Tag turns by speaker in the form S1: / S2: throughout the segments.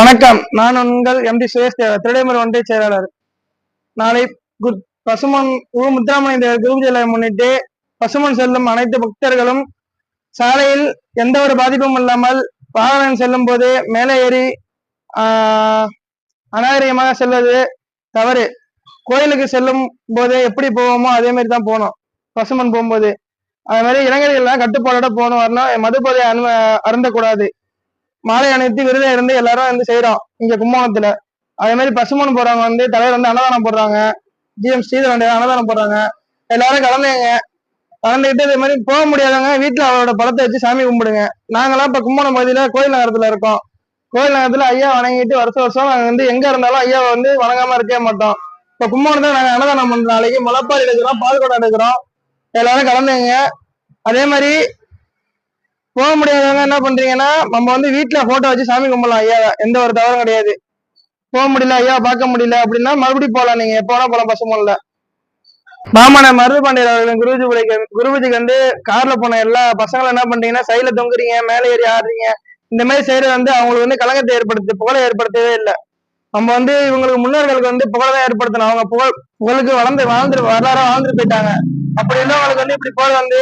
S1: வணக்கம். நான் உங்கள் எம்டி சுரேஷ் தேவர் திருடைமுறை ஒன்றிய செயலாளர். நாளை குர்- பசுமன் உ முத்துராமலிங்க தேவர் குருபூஜையை முன்னிட்டு பசுமன் செல்லும் அனைத்து பக்தர்களும் சாலையில் எந்த ஒரு பாதிப்பும் இல்லாமல் வாகனம் செல்லும் போது மேலே ஏறி ஆஹ், அநாகரிகமாக செல்வது தவறு. கோயிலுக்கு செல்லும் போது எப்படி போவோமோ அதே மாதிரி தான் போகணும். பசுமன் போகும்போது. அது மாதிரி இளைஞர்கள்லாம் கட்டுப்பாடோட போகணும். வரணும். மதுபோதை அனு அருந்தக்கூடாது. மாலை அணைத்து விருதை இருந்து எல்லாரும் வந்து செய்யறோம் இங்க கும்பகோணத்துல. அதே மாதிரி பசுமன் போறவங்க வந்து தலைவர் வந்து அன்னதானம் போடுறாங்க. ஜிஎம் ஸ்ரீதரன் அன்னதானம் போடுறாங்க. எல்லாரும் கலந்துங்க கலந்துக்கிட்டு இதே மாதிரி போக முடியாதவங்க வீட்டுல அவரோட படத்தை வச்சு சாமி கும்பிடுங்க. நாங்களாம் இப்ப கும்பகோணம் பகுதியில கோயில் நகரத்துல இருக்கோம். கோயில் நகரத்துல ஐயா வணங்கிட்டு வருஷம் வருஷம் நாங்க வந்து எங்க இருந்தாலும் ஐயாவை வந்து வணங்காம இருக்கவே மாட்டோம். இப்ப கும்பகோணத்துல நாங்க அன்னதானம் பண்ற நாளைக்கு முளப்பாரி எடுக்கிறோம் பால்கோடை எடுக்கிறோம் எல்லாரும் கலந்துங்க அதே மாதிரி போக முடியாதவங்க என்ன பண்றீங்கன்னா நம்ம வந்து வீட்டுல போட்டோ வச்சு சாமி கும்பிடலாம் ஐயா. எந்த ஒரு தவறும் கிடையாது. போக முடியல ஐயா பார்க்க முடியல அப்படின்னா மறுபடியும் போகலாம். நீங்க எப்போ வேணா போகலாம் பசுமல்ல மாமன மருது பாண்டியர் அவர்கள் குருஜி உழைக்க குருஜிக்கு வந்து கார்ல போன எல்லா பசங்களும் என்ன பண்றீங்கன்னா சைட்ல தொங்குறீங்க மேலே ஏறி ஆடுறீங்க. இந்த மாதிரி செய்யறது வந்து அவங்களுக்கு வந்து கலங்கத்தை ஏற்படுத்து புகழை ஏற்படுத்தவே இல்லை. நம்ம வந்து இவங்களுக்கு முன்னோர்களுக்கு வந்து புகழை தான் ஏற்படுத்தணும். அவங்க புகழ் புகழுக்கு வளர்ந்து வாழ்ந்து வரலாறு வாழ்ந்துட்டு போயிட்டாங்க. அப்படி இருந்தவங்களுக்கு வந்து இப்படி புகழ் வந்து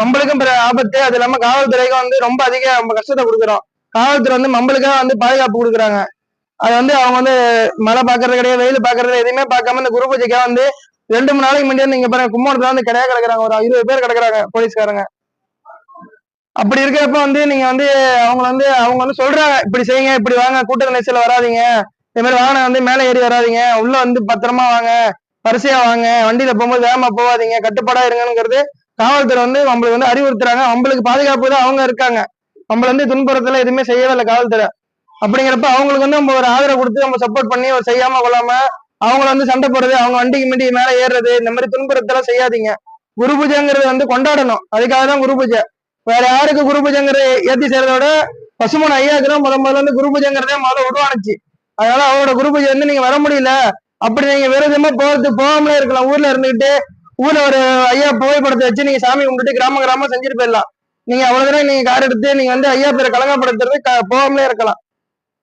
S1: நம்மளுக்கும் பிற ஆபத்து அது இல்லாம காவல்துறைக்கும் வந்து ரொம்ப அதிக ரொம்ப கஷ்டத்தை கொடுக்குறோம். காவல்துறை வந்து நம்மளுக்காக வந்து பாதுகாப்பு கொடுக்குறாங்க. அது வந்து அவங்க வந்து மழை பாக்குறது கிடையாது வெயில் பாக்குறது எதுவுமே பார்க்காம இந்த குரு பூஜைக்காக வந்து ரெண்டு மூணு நாளைக்கு முன்னாடி நீங்க பாருங்க கும்பகோணத்துல வந்து கிடையா கிடக்குறாங்க. ஒரு இருபது பேர் கிடக்குறாங்க போலீஸ்காரங்க. அப்படி இருக்கிறப்ப வந்து நீங்க வந்து அவங்க வந்து அவங்க வந்து சொல்றாங்க இப்படி செய்யுங்க இப்படி வாங்க கூட்ட நெரிசல்ல வராதீங்க. இந்த மாதிரி வாகனம் வந்து மேலே ஏறி வராதிங்க. உள்ள வந்து பத்திரமா வாங்க வரிசையா வாங்க வண்டியில போகும்போது வேகமா போகாதீங்க கட்டுப்பாடா இருங்கங்கிறது காவல்துறை வந்து நம்மளுக்கு வந்து அறிவுறுத்துறாங்க. நம்மளுக்கு பாதுகாப்பு தான் அவங்க இருக்காங்க. நம்மள வந்து துன்புறத்துல எதுவுமே செய்யவே இல்லை காவல்துறை. அப்படிங்கிறப்ப அவங்களுக்கு வந்து நம்ம ஒரு ஆதரவு கொடுத்து நம்ம சப்போர்ட் பண்ணி ஒரு செய்யாம கொள்ளாம அவங்கள வந்து சண்டை போடுறது அவங்க வண்டிக்கு மிண்டி மேல ஏறுறது இந்த மாதிரி துன்புறத்தெல்லாம் செய்யாதீங்க. குரு பூஜைங்கிறது வந்து கொண்டாடணும். அதுக்காக தான் குரு பூஜை. வேற யாருக்கு குரு பூஜைங்கிறத ஏத்தி செய்யறதோட பசுமன் ஐயாவுக்கு தான் முத முதல்ல வந்து குரு பூஜைங்கிறதே முதல்ல உருவானுச்சு. அதனால அவரோட குரு பூஜை வந்து நீங்க வர முடியல. அப்படி நீங்க விரதமா போறது போகாமலே இருக்கலாம். ஊர்ல இருந்துகிட்டு ஊர்ல ஒரு ஐயா புகைப்படத்தை வச்சு நீங்க சாமி கும்பிட்டு கிராம கிராமம் செஞ்சுட்டு போயிடலாம். நீங்க அவ்வளவுதான் நீங்க கார் எடுத்து நீங்க வந்து ஐயா பேரை கலங்கப்படுத்துறது போகாமலே இருக்கலாம்.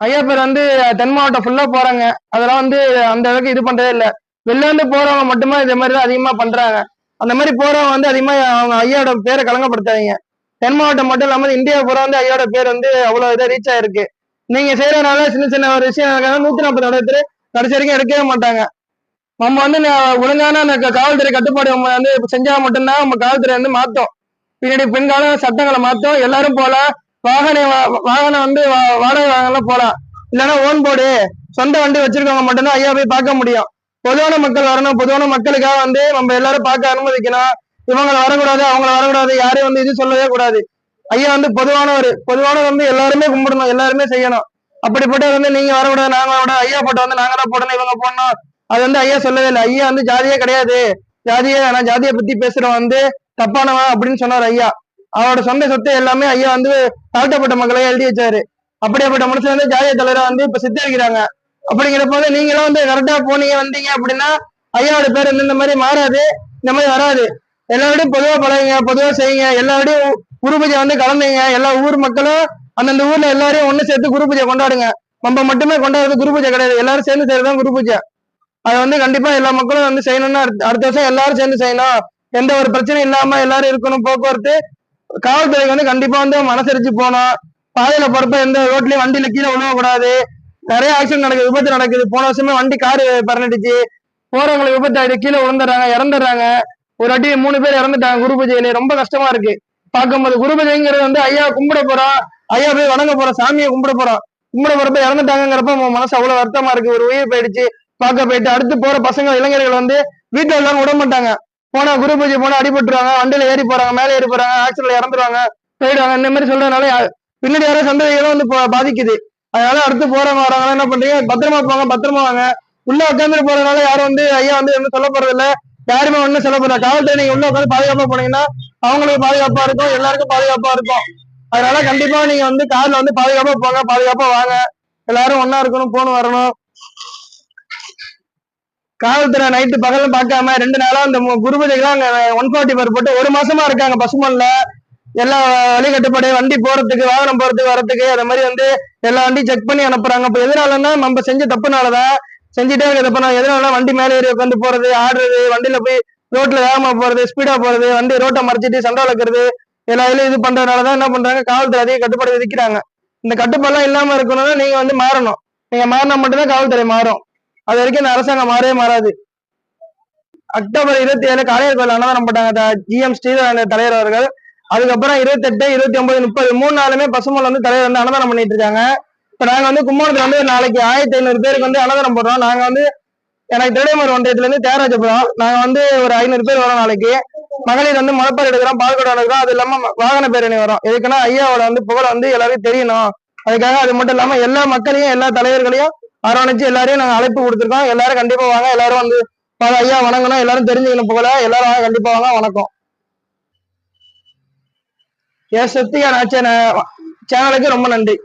S1: ஐயா பேர் வந்து தென் மாவட்டம் ஃபுல்லா போறாங்க. அதெல்லாம் வந்து அந்த அளவுக்கு இது பண்றதே இல்ல. வெளில இருந்து போறவங்க மட்டுமே இதே மாதிரி தான் அதிகமா பண்றாங்க. அந்த மாதிரி போறவங்க வந்து அதிகமா அவங்க ஐயாவோட பேரை கலங்கப்படுத்தாதீங்க. தென் மாவட்டம் மட்டும் இல்லாம இந்தியா பூரா வந்து ஐயாவோட பேர் வந்து அவ்வளவு இதாக ரீச் ஆயிருக்கு. நீங்க செய்யறதுனால சின்ன சின்ன ஒரு விஷயம் நூத்தி நாற்பது இடத்துல கடைசி வரைக்கும் எடுக்கவே மாட்டாங்க. நம்ம வந்து ஒழுங்கான காவல்துறை கட்டுப்பாடு நம்ம வந்து செஞ்சா மட்டும்தான் நம்ம காவல்துறை வந்து மாத்தோம். பின்னாடி பின்கால சட்டங்களை மாத்தோம். எல்லாரும் போலாம் வாகன வாகனம் வந்து வா- வாடகை வாகனம் போலாம் இல்லைன்னா ஓன் போர்டு. சொந்த வண்டி வச்சிருக்கவங்க மட்டும்தான் ஐயா போய் பார்க்க முடியும். பொதுவான மக்கள் வரணும். பொதுவான மக்களுக்காக வந்து நம்ம எல்லாரும் பார்க்க அனுமதிக்கணும். இவங்களை வரக்கூடாது அவங்கள வரக்கூடாது. யாரையும் வந்து இது சொல்லவே கூடாது. ஐயா வந்து பொதுவானவர். பொதுவானவர் வந்து எல்லாருமே கும்பிடணும். எல்லாருமே செய்யணும். அப்படிப்பட்ட வந்து நீங்க வரக்கூடாது நாங்க வரக்கூடாது. ஐயா போட்ட வந்து நாங்க தான் போடணும் இவங்க போடணும். அது வந்து ஐயா சொல்லவே இல்லை. ஐயா வந்து ஜாதியே கிடையாது. ஜாதியே நான் ஜாதியை பத்தி பேசுறவன் வந்து தப்பானவன் அப்படின்னு சொன்னார் ஐயா. அவரோட சொந்த சொத்து எல்லாமே ஐயா வந்து தாழ்த்தப்பட்ட மக்களை எழுதி வச்சாரு. அப்படியாப்பட்ட மனுஷன் வந்து ஜாதிய தலைவரை வந்து இப்ப சித்தரிக்கிறாங்க. அப்படிங்கிறப்ப வந்து நீங்களும் வந்து கரெக்டா போனீங்க வந்தீங்க அப்படின்னா ஐயாவோட பேர் வந்து இந்த மாதிரி மாறாது. இந்த மாதிரி வராது. எல்லாரோடையும் பொதுவா பழகுங்க பொதுவா செய்யுங்க. எல்லாரோடையும் குரு பூஜை வந்து கலந்துங்க. எல்லா ஊர் மக்களும் அந்தந்த ஊர்ல எல்லாரையும் ஒண்ணு சேர்த்து குரு பூஜை கொண்டாடுங்க. நம்ம மட்டுமே கொண்டாடுறது குரு பூஜை கிடையாது. எல்லாரும் சேர்ந்து செய்யறதுதான் குரு பூஜை. அதை வந்து கண்டிப்பா எல்லா மக்களும் வந்து செய்யணும்னா அடுத்த வருஷம் எல்லாரும் சேர்ந்து செய்யணும். எந்த ஒரு பிரச்சனையும் இல்லாம எல்லாரும் இருக்கணும் போக்குவரத்து. காவல்துறைக்கு வந்து கண்டிப்பா வந்து மனசரிச்சு போனோம் பாதையில போறப்ப எந்த ரோட்லயும் வண்டியில கீழே விழுவக்கூடாது நிறைய ஆக்சிடென்ட் நடக்குது விபத்து நடக்குது. போன வருஷமே வண்டி காரு பறந்துடுச்சு. போறவங்களுக்கு விபத்து ஆயிடுச்சு கீழே விழுந்துடுறாங்க இறந்துடுறாங்க. ஒரு வாட்டி மூணு பேர் இறந்துட்டாங்க குரு பூஜையிலே. ரொம்ப கஷ்டமா இருக்கு. பார்க்கும்போது குரு பூஜைங்கிறது வந்து ஐயா கும்பிட போறோம். ஐயா போய் வணங்க போறோம் சாமியை கும்பிட போறோம். கும்பிட போறப்ப இறந்துட்டாங்கிறப்ப நம்ம மனசு அவ்வளவு வருத்தமா இருக்கு. ஒரு உயிர் போயிடுச்சு. பார்க்க போயிட்டு அடுத்து போற பசங்க இளைஞர்கள் வந்து வீட்டுல எல்லாரும் விட மாட்டாங்க. போனா குரு பூஜை போனா அடிபட்டுருவாங்க வண்டியில ஏறி போறாங்க மேல ஏறி போறாங்க ஆக்சிடென்ட்ல இறந்துருவாங்க போயிடுவாங்க. இந்த மாதிரி சொல்றதுனால பின்னாடி யாரோ சந்ததிகளும் வந்து பா- பாதிக்குது. அதனால அடுத்து போறவங்க வராங்க என்ன பண்றீங்க? பத்திரமா போங்க பத்திரமா வாங்க. உள்ள உட்காந்துட்டு போறதுனால யாரும் வந்து ஐயா வந்து எதுவும் சொல்ல போறது இல்ல. யாருமே ஒண்ணும் சொல்ல போறா காவல்துறை நீங்க உள்ள உட்காந்து பாதுகாப்பா போனீங்கன்னா அவங்களுக்கு பாதுகாப்பா இருக்கும் எல்லாருக்கும் பாதுகாப்பா இருக்கும். அதனால கண்டிப்பா நீங்க வந்து கார்ல வந்து பாதுகாப்பா போங்க பாதுகாப்பா வாங்க. எல்லாரும் ஒன்னா இருக்கணும் போன் வரணும். காவல்துறை நைட்டு பகலும் பார்க்காம ரெண்டு நாளா அந்த மு- குருபதிகளாம் அங்க ஒன் ஃபார்ட்டி பேர் போட்டு ஒரு மாசமா இருக்காங்க பசுமல்ல எல்லா வழி கட்டுப்பாடு வண்டி போறதுக்கு வாகனம் போறதுக்கு வரத்துக்கு அந்த மாதிரி வந்து எல்லா வண்டியும் செக் பண்ணி அனுப்புறாங்க. இப்போ எதனாலன்னா நம்ம செஞ்ச தப்புனாலதான் செஞ்சுட்டே இருக்க தப்புனா எதனால வண்டி மேலே ஏறி உட்காந்து போறது ஆடுறது வண்டியில போய் ரோட்ல வேகமா போறது ஸ்பீடா போறது வண்டி ரோட்டை மறைச்சிட்டு சண்டை வளர்க்கறது எல்லா இதுலயும் இது பண்றதுனாலதான் என்ன பண்றாங்க? காவல்துறை அதிக கட்டுப்பாடு விதிக்கிறாங்க. இந்த கட்டுப்பாடுலாம் இல்லாம இருக்கணும்னா நீங்க வந்து மாறணும். நீங்க மாறினா மட்டும்தான் காவல்துறை மாறும். அது வரைக்கும் இந்த அரசாங்கம் மாறவே மாறாது. அக்டோபர் இருபத்தி ஏழு காளையர் கோயில் அன்னதானம் போட்டாங்க ஜிஎம் ஸ்ரீதரன் தலைவர் அவர்கள். அதுக்கப்புறம் இருபத்தெட்டு இருபத்தி ஒன்பது முப்பது மூணு நாளுமே பசுமொழி வந்து தலைவர் வந்து அன்னதானம் பண்ணிட்டு இருக்காங்க. இப்ப நாங்க வந்து கும்பகோணத்துல வந்து நாளைக்கு ஆயிரத்தி ஐநூறு பேருக்கு வந்து அன்னதானம் போடுறோம். நாங்க வந்து எனக்கு திருடைமர் ஒன்றியத்துல இருந்து தேராஜபுரம் நாங்க வந்து ஒரு ஐநூறு பேர் வரோம் நாளைக்கு. மகளிர் வந்து முளைப்பார் எடுக்கிறோம் பால்கோடு எடுக்கிறோம். அது இல்லாம வாகன பேரணி வரும். எதுக்குன்னா ஐயாவோட வந்து புகழ வந்து எல்லாருக்கும் தெரியணும். அதுக்காக அது மட்டும் இல்லாம எல்லா மக்களையும் எல்லா தலைவர்களையும் அரவணைச்சு எல்லாரையும் நாங்க அழைப்பு கொடுத்துருக்கோம். எல்லாரும் கண்டிப்பா வாங்க. எல்லாரும் வந்து பல ஐயா வணங்கணும். எல்லாரும் தெரிஞ்சுக்கணும் புகழ எல்லாரும் வாங்க. கண்டிப்பா வாங்க. வணக்கம். என் சக்தியா நாச்ச சேனலுக்கு ரொம்ப நன்றி.